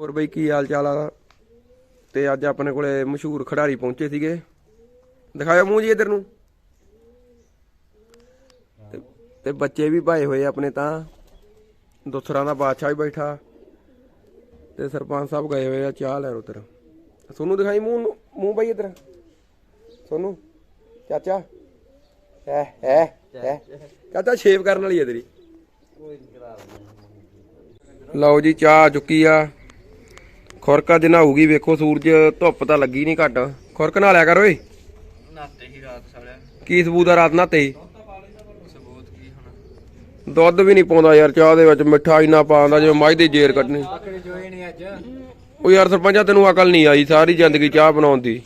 ਹੋਰ ਬਈ ਕੀ ਹਾਲ ਚਾਲ ਆ? ਤੇ ਅੱਜ ਆਪਣੇ ਕੋਲੇ ਮਸ਼ਹੂਰ ਖਿਡਾਰੀ ਪਹੁੰਚੇ ਸੀਗੇ। ਦਿਖਾਓ ਮੂੰਹ ਜੀ ਇਧਰ ਨੂੰ। ਤੇ- ਬੱਚੇ ਵੀ ਭਾਏ ਹੋਏ ਆਪਣੇ ਤਾਂ। ਦੁਸਰਾ ਦਾ ਬਾਦਸ਼ਾਹ ਵੀ ਬੈਠਾ। ਤੇ ਸਰਪੰਚ ਸਾਹਿਬ ਗਏ ਹੋਏ ਆ ਚਾਹ ਲੈ ਉਧਰ। ਸੋਨੂੰ ਦਿਖਾਈ ਮੂੰਹ ਨੂੰ- ਮੂੰਹ ਬਈ ਇਧਰ। ਸੋਨੂੰ, ਚਾਚਾ। ਹੈ ਹੈ ਚਾਚਾ, ਸ਼ੇਵ ਕਰਨ ਵਾਲੀ ਹੈ ਤੇਰੀ। ਲਓ ਜੀ, ਚਾਹ ਆ ਚੁੱਕੀ ਆ। ਖੁਰਕ ਅੱਜ ਨਹਾਊਗੀ ਵੇਖੋ ਸੂਰਜ ਧੁੱਪ ਤਾਂ ਲੱਗੀ ਨਹੀਂ ਘੱਟ। ਖੁਰਕ ਨਾ ਲਿਆ ਕਰ ਓਏ। ਨਾਤੇ ਹੀ ਰਾਤ ਸਾਲਿਆ। ਕੀ ਸਬੂਤ ਆ ਰਾਤ ਨਹਾਤੇ ਸਬੂਤ ਕੀ ਹੁਣ? ਦੁੱਧ ਵੀ ਨਹੀਂ ਪਾਉਂਦਾ ਯਾਰ ਚਾਹ ਦੇ ਵਿੱਚ ਮਿੱਠਾ ਇੰਨਾ ਪਾਉਂਦਾ ਜਿਵੇਂ ਮੱਝ ਦੀ ਜੇਰ ਅੱਜ ਉਹ ਯਾਰ ਸਰਪੰਚਾ ਤੈਨੂੰ ਅਕਲ ਨਹੀਂ ਆਈ ਸਾਰੀ ਜ਼ਿੰਦਗੀ ਚਾਹ ਬਣਾਉਣ ਦੀ।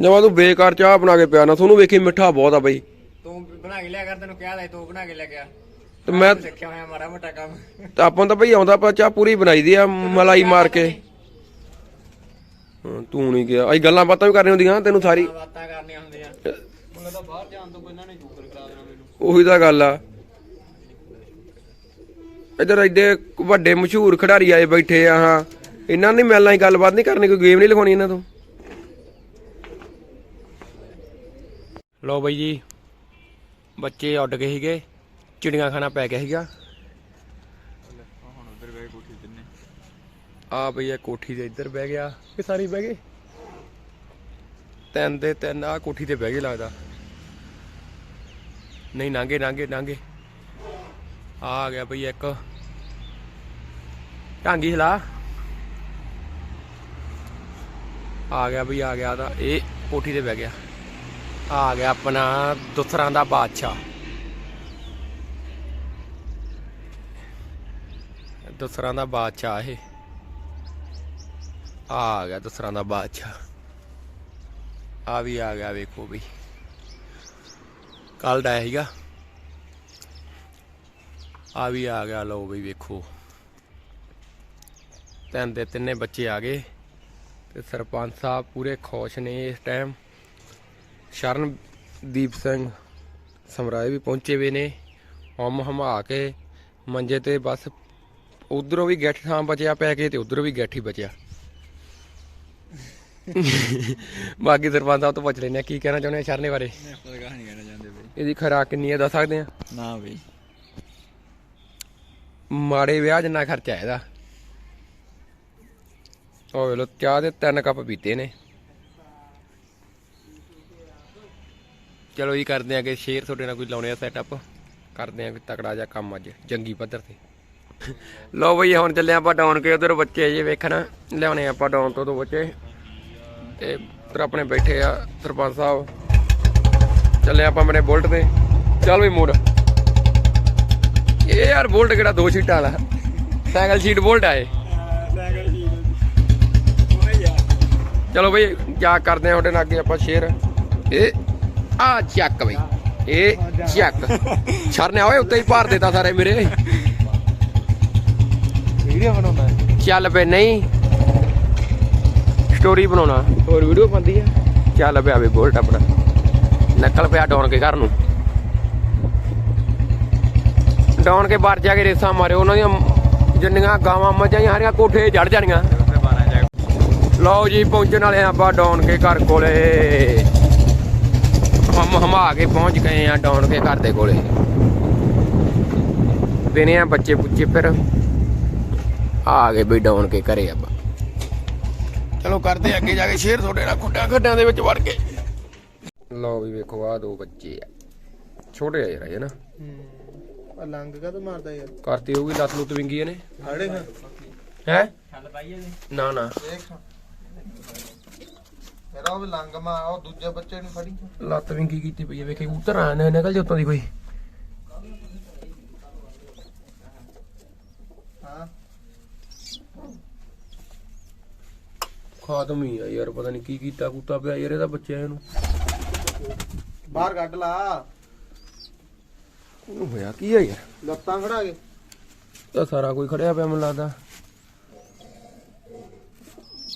ਜਮਾ ਤੂੰ ਬੇਕਾਰ ਚਾਹ ਬਣਾ ਕੇ ਪਿਆ ਨਾ ਤੁਹਾਨੂੰ ਵੇਖੀ ਮਿੱਠਾ ਬਹੁਤ ਆ ਬਈ। ਤੂੰ ਬਣਾ ਕੇ ਲਿਆ ਕਰ ਤੈਨੂੰ ਕਿਹਾ ਲੈ ਤੂੰ ਬਣਾ ਕੇ ਲੈ ਗਿਆ ਤੇ ਮੈਂ ਸਿੱਖਿਆ ਹੋਇਆ ਮਾੜਾ ਮੋਟਾ ਕੰਮ। ਤਾਂ ਆਪਾਂ ਨੂੰ ਤਾਂ ਬਈ ਆਉਂਦਾ ਪਰ ਚਾਹ ਪੂਰੀ ਬਣਾਈ ਦੀ ਆ ਮਲਾਈ ਮਾਰ ਕੇ। ਹਾਂ, ਤੂੰ ਨਹੀਂ ਗਿਆ। ਅਸੀਂ ਗੱਲਾਂ ਬਾਤਾਂ ਵੀ ਕਰਨੀਆਂ ਹੁੰਦੀਆਂ ਤੈਨੂੰ ਸਾਰੀ। ਬਾਤਾਂ ਕਰਨੀਆਂ ਹੁੰਦੀਆਂ। ਮੁੰਡਾ ਤਾਂ ਬਾਹਰ ਜਾਣ ਤੋਂ ਇਹਨਾਂ ਨੇ ਜੂਕਰ ਕਰਾ ਦੇਣਾ ਮੈਨੂੰ। ਉਹੀ ਤਾਂ ਗੱਲ ਆ। ਇਧਰ ਐਡੇ ਵੱਡੇ ਮਸ਼ਹੂਰ ਖਿਡਾਰੀ ਆਏ ਬੈਠੇ ਆ ਹਾਂ। ਇਹਨਾਂ ਨੇ ਮਿਲਣਾ ਹੀ ਗੱਲਬਾਤ ਨਹੀਂ ਕਰਨੀ ਕੋਈ ਗੇਮ ਨਹੀਂ ਲਿਖਾਉਣੀ ਇਹਨਾਂ ਤੋਂ। ਲਓ ਬਾਈ ਜੀ ਬੱਚੇ ਉੱਡ ਗਏ ਸੀਗੇ। ਚਿੜੀਆਂ ਖਾਣਾ ਪੈ ਗਿਆ ਸੀਗਾ। ਹੁਣ ਉਧਰ ਗਏ ਕੋਠੀ ਦਿੰਨੇ ਆ ਬਈ ਕੋਠੀ ਦੇ ਇੱਧਰ ਬਹਿ ਗਿਆ। ਕਿ ਸਾਰੀ ਬਹਿ ਗਏ। ਤਿੰਨ ਦੇ ਤਿੰਨ ਆ ਕੋਠੀ ਤੇ ਬਹਿ ਗਏ ਲੱਗਦਾ। ਨਹੀਂ, ਨਾਂਗੇ ਨਾਂਗੇ ਨਾਂਗੇ। ਆ ਗਿਆ ਬਈ ਇੱਕ। ਢਾਂਗੀ ਹਿਲਾ ਆ ਗਿਆ ਬਈ, ਆ ਗਿਆ ਤਾਂ। ਇਹ ਕੋਠੀ ਤੇ ਬਹਿ ਗਿਆ। ਆ ਗਿਆ ਆਪਣਾ ਦੁਸਰਾਂ ਦਾ ਬਾਦਸ਼ਾਹ। ਦੁਸਰਾਂ ਦਾ ਬਾਦਸ਼ਾਹ ਇਹ। ਆ ਗਿਆ ਦਸਰਾਂ ਦਾ ਬਾਦਸ਼ਾਹ। ਆ ਵੀ ਆ ਗਿਆ ਵੇਖੋ ਵੀ। ਕੱਲ ਦਾ ਸੀਗਾ। ਆ ਵੀ ਆ ਗਿਆ, ਲਓ ਵੀ ਵੇਖੋ। ਤਿੰਨ ਦੇ ਤਿੰਨੇ ਬੱਚੇ ਆ ਗਏ ਤੇ ਸਰਪੰਚ ਸਾਹਿਬ ਪੂਰੇ ਖੁਸ਼ ਨੇ ਇਸ ਟਾਈਮ ਸ਼ਰਨਦੀਪ ਸਿੰਘ ਸਮਰਾਏ ਵੀ ਪਹੁੰਚੇ ਹੋਏ ਨੇ। ਹਮ ਹਮਾ ਕੇ ਮੰਜੇ ਤੇ ਬਸ ਉਧਰੋਂ ਵੀ ਗੱਠ ਥਾਂ ਬਚਿਆ ਪੈ ਕੇ ਤੇ ਉਧਰੋਂ ਵੀ ਗੱਠ ਹੀ ਬਚਿਆ। ਬਾਕੀ ਸਰਪੰਚ ਸਾਹਿਬ ਤੋਂ ਪੁੱਛ ਲੈਨੇ ਕੀ ਕਹਿਣਾ ਚਾਹੁੰਦੇ ਆ ਸ਼ਰਨੇ ਬਾਰੇ? ਕਹਿਣਾ ਚਾਹੁੰਦੇ ਬਈ। ਇਹਦੀ ਖਰਾਕ ਕਿੰਨੀ ਹੈ ਦੱਸ ਸਕਦੇ ਆ? ਨਾ ਬਈ। ਮਾੜੇ ਵਿਆਹ ਜਿੰਨਾ ਖਰਚਾ ਇਹਦਾ। ਉਹ ਵੇਲੋ ਚਾਹ ਦੇ ਤਿੰਨ ਕੱਪ ਪੀਤੇ ਨੇ। ਚਲੋ ਇਹ ਕਰਦੇ ਆ ਕਿ ਸ਼ੇਅਰ ਤੁਹਾਡੇ ਨਾਲ ਕੋਈ ਲਾਉਣੇ ਆ ਸੈਟਅਪ ਕਰਦੇ ਆ ਕੋਈ ਤਕੜਾ ਜਿਹਾ ਕੰਮ ਅੱਜ ਜੰਗੀ ਪੱਧਰ ਤੇ। ਲੋ ਬਈ, ਹੁਣ ਚੱਲੇ ਆਪਾਂ ਡਾਊਨ ਕੇ ਉਧਰ ਬੱਚੇ ਜੇ ਵੇਖਣ। ਲਿਆਉਣੇ ਆਪਾਂ ਡਾਊਨ ਤੋਂ ਦੋ ਬੱਚੇ। ਤੇ ਉਧਰ ਆਪਣੇ ਬੈਠੇ ਆ ਸਰਪੰਚ ਸਾਹਿਬ। ਚੱਲੇ ਆਪਾਂ ਆਪਣੇ ਬੁਲਟ ਤੇ। ਚੱਲ ਵੀ ਮੋੜ। ਇਹ ਯਾਰ ਬੋਲਟ ਕਿਹੜਾ ਦੋ ਸੀਟਾਂ ਵਾਲਾ? ਸਾਈਕਲ ਸੀਟ ਬੋਲਟ ਆਏ ਚਲੋ ਬਈ, ਜਾ ਕਰਦੇ ਆ ਤੁਹਾਡੇ ਨਾਲ ਅੱਗੇ ਆਪਾਂ ਸ਼ੇਅਰ ਇਹ ਆ ਚੱਕ ਬਈ। ਇਹ ਚੱਕ। ਛਰਨੇ ਓਏ, ਉੱਤੇ ਹੀ ਭਾਰ ਦੇਤਾ ਸਾਰੇ ਮੇਰੇ ਵੀਡੀਓ ਬਣਾਉਣਾ ਚੱਲ ਪਏ ਨਹੀਂ। ਸਟੋਰੀ ਬਣਾਉਣਾ। ਹੋਰ ਵੀਡੀਓ ਪਾਉਂਦੀ ਆ ਚੱਲ ਪਿਆ ਵੇ ਬੋਲਟ ਆਪਣਾ। ਨਕਲ ਪਿਆ ਡਾਉਣ ਕੇ ਘਰ ਨੂੰ। ਡਾਉਣ ਕੇ ਬਾਹਰ ਜਾ ਕੇ ਰੇਸਾਂ ਮਾਰਿਓ ਉਹਨਾਂ ਦੀਆਂ ਜਿੰਨੀਆਂ ਗਾਵਾਂ ਮੱਝਾਂ ਸੀ ਸਾਰੀਆਂ ਕੋਠੇ ਚੜ ਜਾਣੀਆਂ। ਉੱਥੇ 12 ਜਾ ਲਓ ਜੀ ਪਹੁੰਚਣ ਵਾਲੇ ਆ ਆਪਾਂ ਡਾਉਣ ਕੇ ਘਰ ਕੋਲੇ। ਹਮ ਹਮਾ ਕੇ ਪਹੁੰਚ ਗਏ ਆ ਡਾਉਣ ਕੇ ਘਰ ਦੇ ਕੋਲੇ। ਦੇਨੇ ਆ ਬੱਚੇ ਪੁੱਚੇ ਫਿਰ। ਆ ਗਏ ਵੀ ਡਾਉਣ ਕੇ ਘਰੇ ਆਪਾਂ। ਚਲੋ ਕਰਦੇ ਅੱਗੇ ਜਾ ਕੇ ਸ਼ੇਰ ਤੁਹਾਡੇ ਨਾਲ ਖੁੱਡਾਂ ਖੱਡਾਂ ਦੇ ਵਿੱਚ ਵੜ ਕੇ। ਲਓ ਵੀ ਵੇਖੋ ਆ ਦੋ ਬੱਚੇ ਆ। ਛੋਟੇ ਆ ਯਾਰ ਇਹ ਨਾ। ਹੂੰ। ਆ ਲੰਗ ਕਾ ਮਾਰਦਾ ਯਾਰ। ਕਰਤੀ ਹੋਊਗੀ ਲੱਤ ਲੁੱਤ ਵਿੰਗੀ ਇਹਨੇ। ਹਾੜੇ ਹਾਂ ਹੈ? ਚੱਲ ਪਾਈਏ ਜੀ ਨਾ ਨਾ। ਦੇਖ। ਮੇਰਾ ਉਹ ਵੀ ਲੰਗ ਮਾ ਉਹ ਦੂਜੇ ਬੱਚੇ ਨੂੰ ਫੜੀ। ਲੱਤ ਵਿੰਗੀ ਕੀਤੀ ਪਈ ਆ ਵੇਖੇ ਉਤਰ ਆ ਨਾ ਨਿਕਲ ਜਾ ਉੱਤੋਂ ਦੀ ਕੋਈ। ਖਾਦਮ ਹੀ ਆ ਯਾਰ ਪਤਾ ਨਹੀਂ ਕੀ ਕੀਤਾ ਕੁੱਤਾ ਪਿਆ ਯਾਰ ਇਹਦਾ ਬੱਚਿਆਂ ਨੂੰ। ਬਾਹਰ ਕੱਢ ਲਾ। ਉਹਨੂੰ ਹੋਇਆ ਕੀ ਆ ਯਾਰ? ਲੱਤਾਂ ਖੜਾ ਕੇ। ਤਾਂ ਸਾਰਾ ਕੋਈ ਖੜਿਆ ਪਿਆ ਮੈਨੂੰ ਲੱਗਦਾ।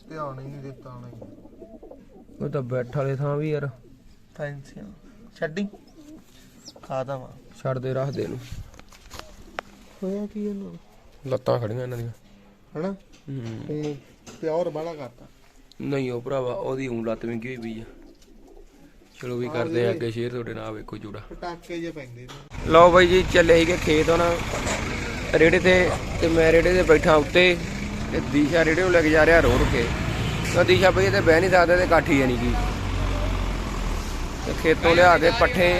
ਧਿਆਨ ਹੀ ਨਹੀਂ ਦਿੱਤਾ ਉਹਨੇ। ਉਹ ਤਾਂ ਬੈਠ ਵਾਲੇ ਥਾਂ ਵੀ ਯਾਰ। ਟੈਨਸ਼ਨ ਛੱਡੀ। ਖਾ ਦਵਾਂ ਛੱਡ ਦੇ ਰੱਖ ਦੇ ਨੂੰ ਹੋਇਆ ਕੀ ਇਹਨੂੰ? ਲੱਤਾਂ ਖੜੀਆਂ ਇਹਨਾਂ ਦੀਆਂ। ਹਨਾ? ਹੂੰ। ਪਿਓਰ ਬਾਲਾ ਕਰਤਾ। ਨਹੀਂ ਉਹ ਭਰਾਵਾ ਉਹਦੀ ਊਂ ਲੱਤ ਵਿੰਗੀ ਹੋਈ ਵੀ ਆ। ਚਲੋ ਵੀ ਕਰਦੇ ਆ ਅੱਗੇ ਸ਼ੇਅਰ ਤੁਹਾਡੇ ਨਾਲ ਵੇਖੋ ਜੂੜਾ। ਪਟਾਕੇ ਜੇ ਪੈਂਦੇ ਨੇ। ਲਓ ਬਾਈ ਜੀ ਚੱਲੇ ਸੀਗੇ ਖੇਤ ਹੁਣ। ਰੇੜੇ ਤੇ ਤੇ ਮੈਂ ਰੇੜੇ ਤੇ ਬੈਠਾ ਉੱਤੇ ਤੇ ਦੀਸ਼ਾ ਰੇੜੇ ਨੂੰ ਲੈ ਕੇ ਜਾ ਰਿਹਾ ਰੋ ਰੁਕੇ ਤਾਂ ਦੀਸ਼ਾ ਬਈ ਤੇ ਬਹਿ ਨਹੀਂ ਸਕਦਾ ਤੇ ਕਾਠੀ ਜਾਣੀ ਕੀ ਤੇ ਖੇਤੋਂ ਲਿਆ ਕੇ ਪੱਠੇ।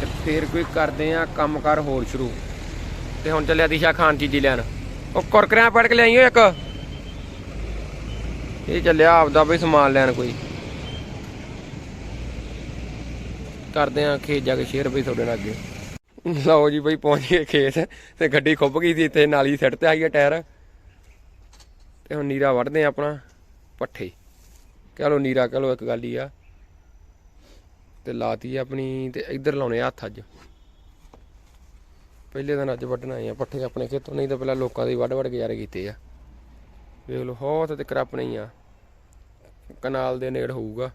ਤੇ ਫੇਰ ਕੋਈ ਕਰਦੇ ਆ ਕੰਮਕਾਰ ਹੋਰ ਸ਼ੁਰੂ। ਤੇ ਹੁਣ ਚੱਲਿਆ ਦੀਸ਼ਾ ਖਾਣ ਚੀਜ਼ੀ ਲੈਣ। ਉਹ ਕੁਰਕਰਿਆਂ ਪੜ ਕੇ ਲਿਆਈਓ ਇੱਕ? ਇਹ ਚੱਲਿਆ ਆਪਦਾ ਬਈ ਸਮਾਨ ਲੈਣ ਕੋਈ। ਕਰਦੇ ਆ ਖੇਤ ਜਾ ਕੇ ਸ਼ੇਅਰ ਬਈ ਤੁਹਾਡੇ ਨਾਲ ਅੱਗੇ। ਲਓ ਜੀ ਬਈ ਪਹੁੰਚ ਗਏ ਖੇਤ ਤੇ ਗੱਡੀ ਖੁੱਭ ਗਈ ਸੀ, ਇੱਥੇ ਨਾਲੀ ਸਿੱਟ ਤੇ ਆਈ ਆ ਟਾਇਰ। ਤੇ ਹੁਣ ਨੀਰਾ ਵੜਦੇ ਆ ਆਪਣਾ ਪੱਠੇ। ਕਹ ਲੋ ਨੀਰਾ ਕਹ ਲੋ ਇੱਕ ਗੱਲ ਹੀ ਆ। ਤੇ ਲਾਤੀ ਆ ਆਪਣੀ ਤੇ ਇੱਧਰ ਲਾਉਣੇ ਆ ਹੱਥ ਅੱਜ। ਪਹਿਲੇ ਦਿਨ ਅੱਜ ਵੱਢਣ ਆਏ ਆ ਪੱਠੇ ਆਪਣੇ ਖੇਤੋਂ, ਨਹੀਂ ਤਾਂ ਪਹਿਲਾਂ ਲੋਕਾਂ ਦੇ ਵੱਢ ਵੱਢ ਗੁਜ਼ਾਰੇ ਕੀਤੇ ਆ। ਵੇਖ ਲਓ ਹੋਤ ਤੇ ਆਪਣੇ ਹੀ ਆ। ਕਨਾਲ ਦੇ ਨੇੜ ਹੋਊਗਾ।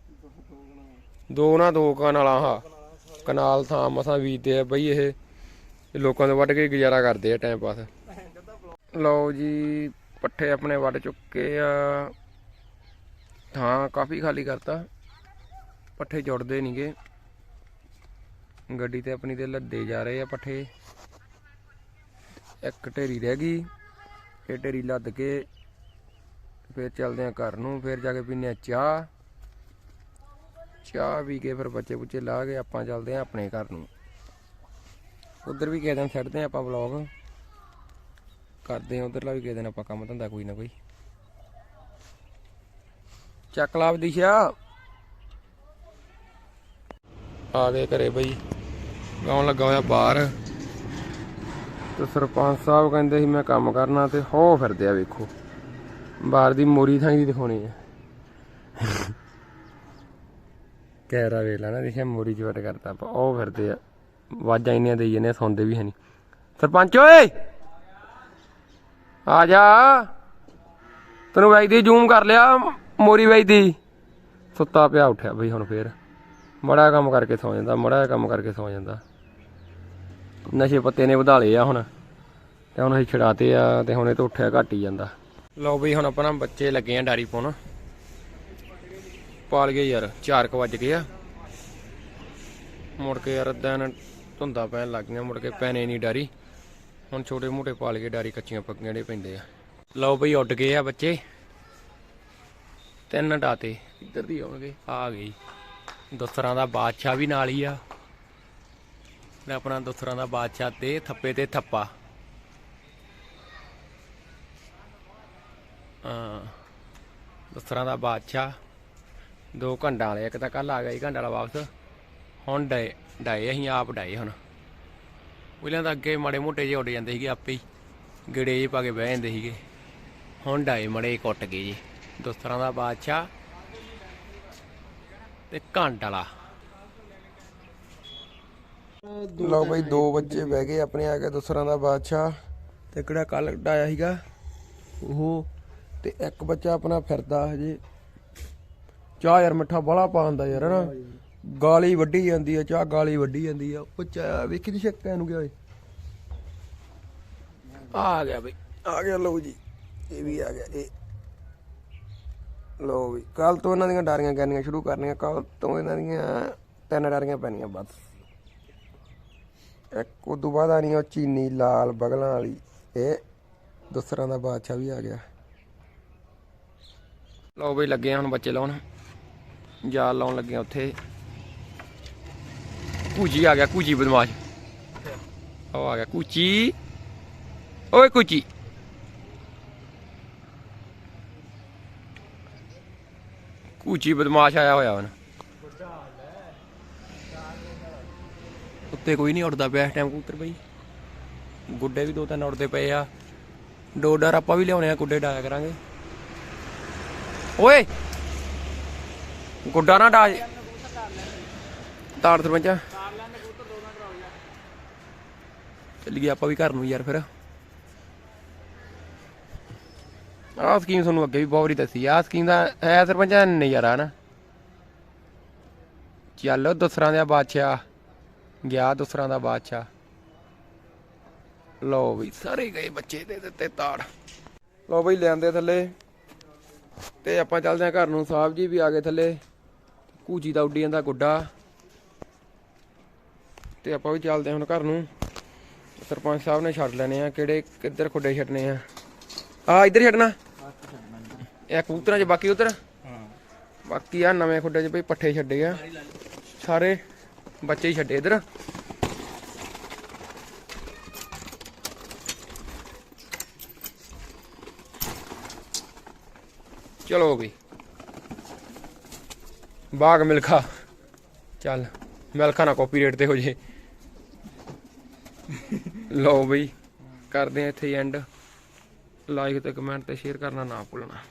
ਦੋ ਨਾ ਦੋ ਕਨਾਲਾਂ ਹਾਂ ਕਨਾਲ ਥਾਂ ਮਸਾਂ ਬੀਜਦੇ ਆ। ਬਈ ਇਹ ਇਹ ਲੋਕਾਂ ਦੇ ਵੱਢ ਕੇ ਗੁਜ਼ਾਰਾ ਕਰਦੇ ਆ ਟਾਈਮ ਪਾਸ ਲਓ ਜੀ, ਪੱਠੇ ਆਪਣੇ ਵੱਢ ਚੁੱਕੇ ਆ। ਥਾਂ ਕਾਫੀ ਖਾਲੀ ਕਰਤਾ। ਪੱਠੇ ਜੁੜਦੇ ਨਹੀਂਗੇ ਗੱਡੀ ਤੇ ਆਪਣੀ ਤੇ ਲੱਦੇ ਜਾ ਰਹੇ ਆ ਪੱਠੇ। ਇੱਕ ਢੇਰੀ ਰਹਿ ਗਈ। ਇਹ ਢੇਰੀ ਲੱਦ ਕੇ ਫਿਰ ਚੱਲਦੇ ਆ ਘਰ ਨੂੰ, ਫਿਰ ਜਾ ਕੇ ਪੀਨੇ ਆ ਚਾਹ। ਚਾਹ ਪੀ ਕੇ ਫਿਰ ਬੱਚੇ ਬੁੱਚੇ ਲਾ ਕੇ ਆਪਾਂ ਚੱਲਦੇ ਆ ਆਪਣੇ ਘਰ ਨੂੰ। ਉਧਰ ਵੀ ਕਿਸੇ ਦਿਨ ਛੱਡਦੇ ਆ ਆਪਾਂ ਵਲੌਗ ਕਰਦੇ ਆ ਉਧਰਲਾ ਵੀ ਕਿਸੇ ਦਿਨ ਆਪਾਂ ਕੰਮ ਧੰਦਾ ਕੋਈ ਨਾ ਕੋਈ। ਚੱਕ ਲਾਭ ਦਿਸ਼ਾ ਆ ਗਏ ਘਰੇ ਬਈ। ਗਾਉਣ ਲੱਗਾ ਹੋਇਆ ਬਾਹਰ। ਤੇ ਸਰਪੰਚ ਸਾਹਿਬ ਕਹਿੰਦੇ ਸੀ ਮੈਂ ਕੰਮ ਕਰਨਾ ਤੇ ਹੋ ਫਿਰਦੇ ਆ ਵੇਖੋ। ਬਾਹਰ ਦੀ ਮੋਰੀ ਥਾਂ ਦੀ ਦਿਖਾਉਣੀ ਆ। ਕੈਰਾ ਵੇਖ ਲੈਣਾ, ਦੇਖਿਆ ਮੋਰੀ ਚ ਕਰਤਾ ਆਪਾਂ, ਉਹ ਫਿਰਦੇ ਆ। ਵਾਜਾਂ ਇੰਨੀਆਂ ਦੇਈ ਜਾਂਦੇ ਸੌਂਦੇ ਵੀ ਹੈ ਨਹੀਂ। ਸਰਪੰਚ ਓਏ! ਆ ਜਾ। ਤੈਨੂੰ ਵੈਦੀ ਜ਼ੂਮ ਕਰ ਲਿਆ, ਮੋਰੀ ਵੈਦੀ ਸੁੱਤਾ ਪਿਆ, ਉੱਠਿਆ ਬਈ ਹੁਣ ਫੇਰ। ਮੜਾ ਕੰਮ ਕਰਕੇ ਸੌ ਜਾਂਦਾ, ਮੜਾ ਕੰਮ ਕਰਕੇ ਸੌ ਜਾਂਦਾ। ਨਸ਼ੇ ਪੱਤੇ ਨੇ ਵਧਾ ਲਏ ਆ ਹੁਣ। ਤੇ ਹੁਣ ਅਸੀਂ ਛਡਾਤੇ ਆ, ਤੇ ਹੁਣ ਇਹ ਤਾਂ ਉੱਠਿਆ ਘੱਟ ਹੀ ਜਾਂਦਾ। ਲਓ ਬਈ, ਹੁਣ ਆਪਣਾ ਬੱਚੇ ਲੱਗੇ ਆ ਡਾਰੀ ਪਾਉਣ ਪਾਲ ਗਏ ਯਾਰ 4 ਵਜ ਗਏ ਆ। ਮੁੜ ਕੇ ਯਾਰ ਦਿਨ ਧੁੰਦਾ ਪੈਣ ਲੱਗ ਗਈਆਂ ਮੁੜ ਕੇ ਪੈਣੇ ਨਹੀਂ ਡਾਰੀ ਹੁਣ ਛੋਟੇ ਮੋਟੇ ਪਾਲ ਗਏ ਡਾਰੀ ਕੱਚੀਆਂ ਪੱਕੀਆਂ ਦੇ ਪੈਂਦੇ ਆ। ਲਓ ਬਈ, ਉੱਡ ਗਏ ਆ ਬੱਚੇ। ਤਿੰਨ ਡਾਤੇ ਇੱਧਰ ਦੀ ਆਉਣਗੇ? ਆ ਗਈ ਦਸਰਾਂ ਦਾ ਬਾਦਸ਼ਾਹ ਵੀ ਨਾਲ ਹੀ ਆ। ਆਪਣਾ ਦਸਰਾਂ ਦਾ ਬਾਦਸ਼ਾਹ ਤੇ ਥੱਪੇ ਤੇ ਥੱਪਾ। ਦਸਰਾਂ ਦਾ ਬਾਦਸ਼ਾਹ ਦੋ ਘੰਟਾ ਵਾਲੇ ਇੱਕ ਤਾਂ ਕੱਲ ਆ ਗਿਆ ਸੀ ਘੰਟਾ ਵਾਲਾ ਵਾਪਸ ਹੁਣ ਡਾਏ ਡਾਏ ਅਸੀਂ ਆਪ ਡਾਏ ਹੁਣ। ਪਹਿਲਾਂ ਤਾਂ ਅੱਗੇ ਮਾੜੇ ਮੋਟੇ ਜਿਹੇ ਉੱਡ ਜਾਂਦੇ ਸੀਗੇ ਆਪੇ ਹੀ ਗੇੜੇ ਜਿਹੇ ਪਾ ਕੇ ਬਹਿ ਜਾਂਦੇ ਸੀਗੇ। ਹੁਣ ਡਾਏ ਮੜੇ ਕੁੱਟ ਗਏ ਜੀ ਦੋਸਤਰਾਂ ਦਾ ਬਾਦਸ਼ਾਹ ਤੇ ਘੰਟ ਵਾਲਾ। ਲਓ ਬਈ ਦੋ ਬੱਚੇ ਬਹਿ ਗਏ ਆਪਣੇ ਆ ਕੇ ਦੂਸਰਾਂ ਦਾ ਬਾਦਸ਼ਾਹ ਤੇ ਕਿਹੜਾ ਕੱਲ ਡਾਇਆ ਸੀਗਾ? ਉਹ ਤੇ ਇੱਕ ਬੱਚਾ ਆਪਣਾ ਫਿਰਦਾ ਹਜੇ ਚਾਹ ਯਾਰ ਮਿੱਠਾ ਬੜਾ ਪਾਉਂਦਾ ਯਾਰ ਹਨਾ ਗਾਲੀ ਵੱਢੀ ਜਾਂਦੀ ਆ ਚਾਹ ਗਾਲੀ ਵੱਢੀ ਜਾਂਦੀ ਆ ਉਹ ਚਾਹ ਵੇਖੀ ਦੀ ਸ਼ੱਕਾਂ ਨੂੰ ਗਿਆ ਓਏ। ਆ ਗਿਆ ਬਈ ਆ ਗਿਆ ਲਓ ਜੀ ਇਹ ਵੀ ਆ ਗਿਆ ਇਹ। ਲਓ ਵੀ ਕੱਲ ਤੋਂ ਇਹਨਾਂ ਦੀਆਂ ਡਾਰੀਆਂ ਕਰਨੀਆਂ ਸ਼ੁਰੂ ਕਰਨੀਆਂ ਕੱਲ ਤੋਂ ਇਹਨਾਂ ਦੀਆਂ ਤਿੰਨ ਡਾਰੀਆਂ ਪੈਣੀਆਂ ਬਸ। ਇੱਕ ਉਦੋਂ ਬਾਅਦ ਆਣੀ ਉਹ ਚੀਨੀ ਲਾਲ ਬਗਲਾਂ ਵਾਲੀ ਇਹ ਦੂਸਰਾਂ ਦਾ ਬਾਦਸ਼ਾਹ ਵੀ ਆ ਗਿਆ। ਲਓ ਬਈ ਲੱਗੇ ਆ ਹੁਣ ਬੱਚੇ ਲਾਉਣ। ਜਾਲ ਲਾਉਣ ਲੱਗੇ ਉੱਥੇ। ਕੂਜੀ ਆ ਗਿਆ ਕੂਜੀ ਬਦਮਾਸ਼। ਉਹ ਆ ਗਿਆ, ਕੂਚੀ। ਓਏ ਕੂਚੀ। ਕੂਚੀ ਬਦਮਾਸ਼ ਆਇਆ ਹੋਇਆ ਹੁਣ। ਉੱਤੇ ਕੋਈ ਨਹੀਂ ਉੱਡਦਾ ਪਿਆ ਇਸ ਟਾਈਮ ਕਬੂਤਰ ਬਈ। ਗੁੱਡੇ ਵੀ ਦੋ ਤਿੰਨ ਉੱਡਦੇ ਪਏ ਆ। ਡੋਡਰ ਆਪਾਂ ਵੀ ਲਿਆਉਣੇ ਆ, ਗੁੱਡੇ ਡਾਇਆ ਕਰਾਂਗੇ। ਓਏ। ਗੁੱਡਾ ਨਾ ਡਾ ਤਾੜ ਸਰਪੰਚਾ ਚੱਲੀਏ ਆਪਾਂ ਵੀ ਘਰ ਨੂੰ ਯਾਰ ਫਿਰ। ਆਹ ਸਕੀਮ ਤੁਹਾਨੂੰ ਅੱਗੇ ਵੀ ਬਹੁਤ ਵਾਰੀ ਦੱਸੀ। ਆਹ ਸਕੀਮ ਦਾ ਹੈ ਸਰਪੰਚ ਨਜ਼ਾਰਾ ਨਾ। ਚੱਲ ਦੂਸਰਾਂ ਦਾ ਬਾਦਸ਼ਾਹ। ਗਿਆ ਦੂਸਰਾਂ ਦਾ ਬਾਦਸ਼ਾਹ। ਲਓ ਵੀ ਸਾਰੇ ਗਏ ਬੱਚੇ ਦੇ ਦਿੱਤੇ ਤਾੜ ਲੋ ਬਈ ਲਿਆਂਦੇ ਥੱਲੇ। ਤੇ ਆਪਾਂ ਚੱਲਦੇ ਆ ਘਰ ਨੂੰ। ਸਾਹਿਬ ਜੀ ਵੀ ਆ ਗਏ ਥੱਲੇ। ਕੂਚੀ ਦਾ ਉੱਡੀ ਜਾਂਦਾ ਗੁੱਡਾ। ਤੇ ਆਪਾਂ ਵੀ ਚੱਲਦੇ ਹਾਂ ਹੁਣ ਘਰ ਨੂੰ। ਸਰਪੰਚ ਸਾਹਿਬ ਨੇ ਛੱਡ ਲੈਣੇ ਆ। ਕਿਹੜੇ ਕਿੱਧਰ ਖੁੱਡੇ ਛੱਡਨੇ ਆ? ਆ, ਇੱਧਰ ਛੱਡਣਾ। ਇਹ ਕਬੂਤਰਾਂ 'ਚ ਬਾਕੀ ਉਧਰ? ਬਾਕੀ ਆ ਨਵੇਂ ਖੁੱਡੇ 'ਚ ਬਈ ਪੱਠੇ ਛੱਡੇ ਆ। ਸਾਰੇ ਬੱਚੇ ਹੀ ਛੱਡੇ ਇਧਰ। ਚਲੋ ਬਈ ਬਾਗ ਮਿਲਖਾ। ਚੱਲ, ਮਿਲਖਾ ਨਾ ਕਾਪੀਰਾਈਟ ਤੇ ਹੋ ਜੇ। ਲਓ ਬਈ, ਕਰਦੇ ਆ ਇੱਥੇ ਐਂਡ ਲਾਈਕ ਤੇ ਕਮੈਂਟ ਤੇ ਸ਼ੇਅਰ ਕਰਨਾ ਨਾ ਭੁੱਲਣਾ।